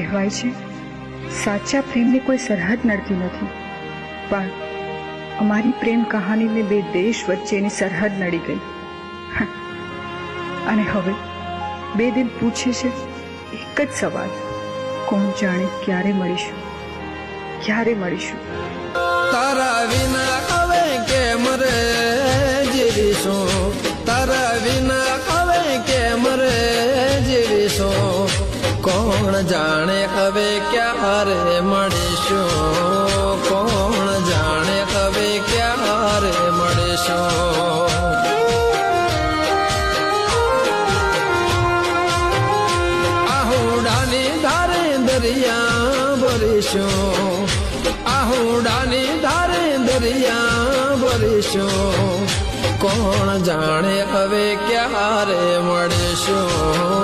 કહેવાય છે. સાચા પ્રેમની કોઈ સરહદ નડતી નથી. પણ અમારી પ્રેમ કહાનીને બે દેશ વચ્ચેની સરહદ નડી ગઈ. અને હવે બે દિલ પૂછે છે, એક જ સવાલ. કોણ જાણે ક્યારે મળીશું? ક્યારે મળીશું? તારા વિના હવે કેમ રે જીવીશું? તારા વિના હવે કેમ રે જીવીશું? કોણ જાણે હવે ક્યારે મળીશું? કોણ જાણે હવે ક્યારે મળીશું? આહુડાની ધારે દરિયા ભરીશું. આહુડાની ધારે દરિયા ભરીશું. કોણ જાણે હવે ક્યારે મળીશું?